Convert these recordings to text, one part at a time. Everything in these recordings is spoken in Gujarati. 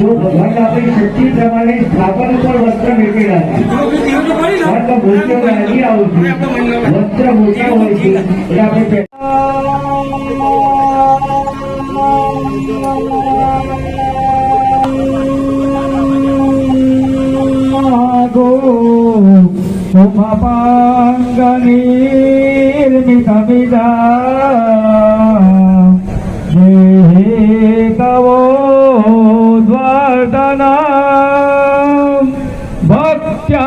તો ભગવાન આપણી શક્તિ પ્રમાણે સ્થાપન ઉપર વસ્ત્ર મેળવેલા છે એટલે મૂર્તિઓ નહીં આવું છું વસ્ત્ર મોટા હોય છે એટલે આપણે પહેલા शुभपाङ्गनिर्मितमिदा देहे तवो द्वार्दना भक्त्या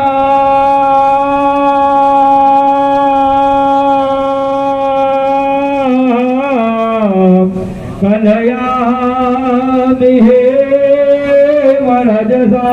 कलया विहे वरजसा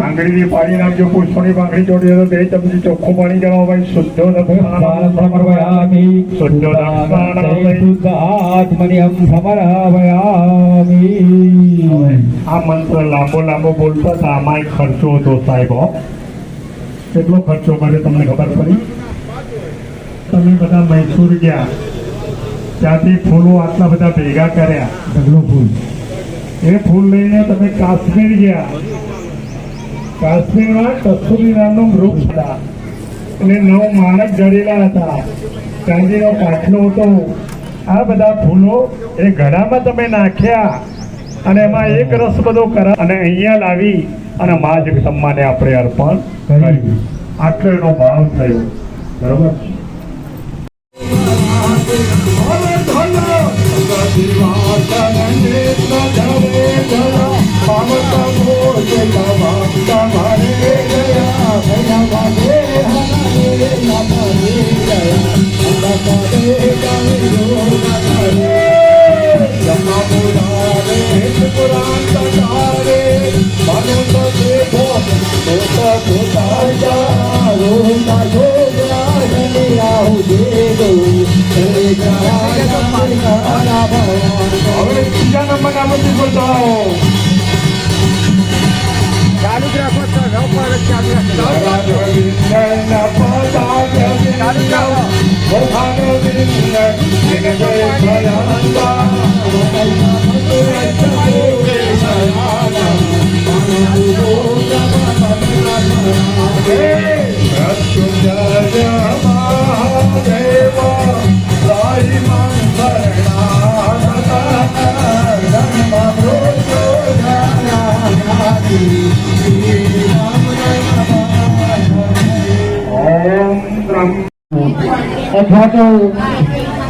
આંગળીની પાણી નાખજો પુષ્પની પાંગડી ચોટી તો બે ચમચી ચોખ્ખું પાણી જણાવો ભાઈ શુદ્ધો આ મંત્ર લાંબો લાંબો બોલતા સામાયિક ખર્ચો હતો સાહેબ કેટલો ખર્ચો કર્યો તમને ખબર પડી તમે બધા મૈસૂર ગયા ત્યાંથી ફૂલો આટલા બધા ભેગા કર્યા. ઢગલો ફૂલ. એ ફૂલ લઈને તમે કાશ્મીર ગયા. કાશ્મીરમાં કસ્તુરી નામનું વૃક્ષ હતા. અને નવ માણસ જડેલા હતા. ચાંદીનો કાટલો હતો. આ બધા ફૂલો એ ઘડામાં તમે નાખ્યા. અને એમાં એક રસ બધો કરા અને અહીંયા લાવી અને મા જગદમ્માને આપણે અર્પણ કર્યું આટલો એનો ભાવ થયો. બરોબર? હવે ત્રીજા નંબરના મંદિર પર જાઓ. ચાલુ જ રાખો ચાલુ રાખો. జగదే భయాన్ અથવા તો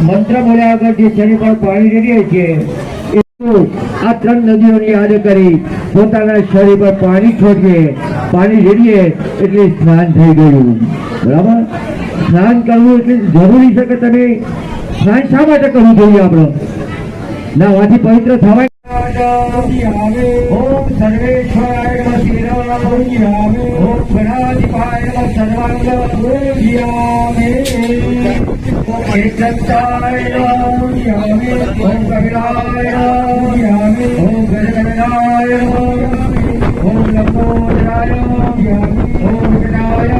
મંત્ર બોલ્યા આગળ જે શરીર પર પાણી રેડીએ છીએ આ ત્રણ નદીઓની યાદ કરી પોતાના શરીર પર પાણી છોડીએ, પાણી રેડીએ, એટલે સ્નાન થઈ ગયું. બરાબર? સ્નાન કરવું એટલે જરૂરી છે કે તમે સ્નાન શા માટે કરવું જોઈએ આપણે? ના વાથી પવિત્ર થવાય. ઓમ સર્વેશ્વરાય નમઃ શિરાય ઓમ ગણાધિપાય નમઃ ઓમ એકદંતાય નમઃ ઓમ કપિલાય નમઃ ઓમ ગજગણાય નમઃ ઓમ લંબોદરાય ઓમ વિઘ્નાય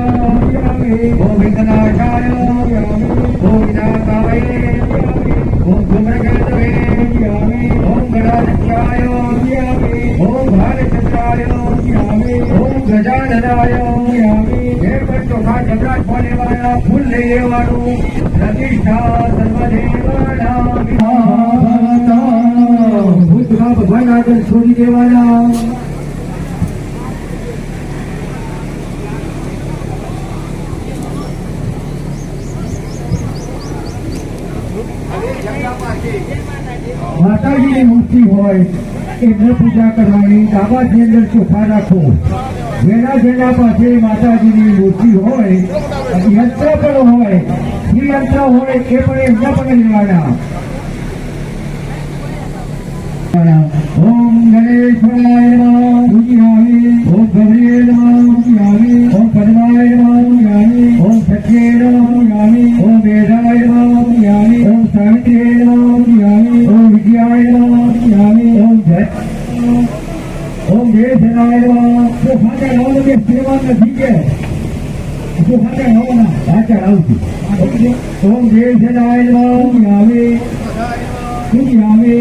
ઓમ વિઘ્નાશાય ઓમ વિનાશાય ઓમ ધૂમ્રકેતવે ઓમ ગણાધ્યાય ઓમ ભારચંદ્રાય ઓમ ગજાનનાય હે પણ ચોખા જમરાજ બોલેવાળા ફૂલ લઈ લેવાનું પ્રતિષ્ઠા સર્વદેવાના બધા ભગવાન આગળ છોડી દેવાના માતાજીની મૂર્તિ હોય પૂજા કરવાની ડાબાની અંદર ચોખા રાખવું જેના જેના પાસે માતાજીની મૂર્તિ હોય, યંત્ર પણ હોય શ્રી યંત્ર હોય એ પણ એમના પણ લેવાના. ઓમ ગણેશાય નમઃ પૂજ્યામિ ઓમ ગૌરીય નમઃ પૂજ્યામિ ઓમ પદ્માય નમઃ પૂજ્યામિ ઓમ સત્યે નમઃ પૂજ્યામિ ઓમ વેદાય નમઃ પૂજ્યામિ ઓમ ઓમ ખાતે નામ કે સેવા નથી કે તો ખાતે નામ ના સાચા આવતી ઓમ પૂજ્યામિ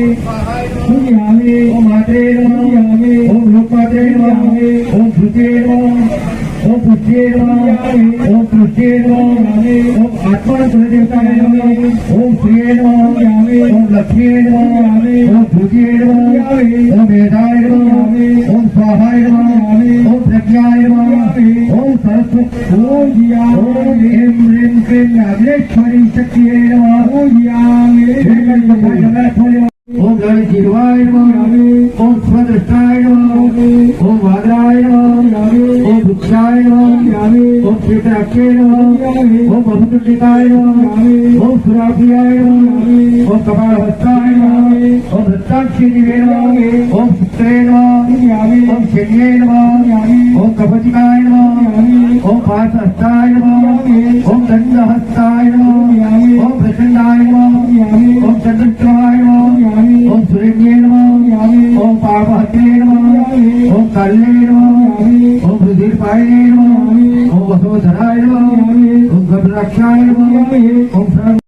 પૂજ્યામિ ઓમ માત્રે નમઃ. ઓમ લોકમાત્રે નમઃ. ઓમ ભૂતે ઓમ પુષ્યે ઓમ પ્રદેવતાય નમઃ ઓમ શ્રીયે નમઃ ઓમ લક્ષ્મીએ નમઃ ઓમ ભૂતિએ નમઃ ઓમ વેદાય નમઃ ઓમ સ્વાહાય નમઃ ઓમ પ્રજ્ઞાય નમઃ ઓમ સરસ્વતી ઓમ જ્ઞાન ઓમ એમ રેમ ક્રીમ નાગેશ્વરી શક્તિએ નમઃ ઓમ ગણ જીવાય નમઃ ઓમ સ્વદ્રષ્ટાય નમઃ ઓમ વાદરાય નમઃ ઓમ વૃક્ષાય નમઃ ઓમ ક્ષેત્રાક્ષે નમઃ ઓમ અમૃતિકાય નમઃ ઓમ સુરાભિયાય નમઃ ઓમ કપાળહસ્તાય નમઃ ઓમ રત્તાક્ષી દિવે નમઃ ઓમ સુત્રે નમઃ ઓમ શલ્યે નમઃ ઓમ કપતિકાય નમઃ ઓમ પાર્થહસ્તાય નમઃ ઓમ દંડહસ્તાય નમઃ ઓમ પ્રચંડાય નમઃ ઓમ રુધિરપાય નમઃ ઓમ વસોધરાય નમઃ ઓમ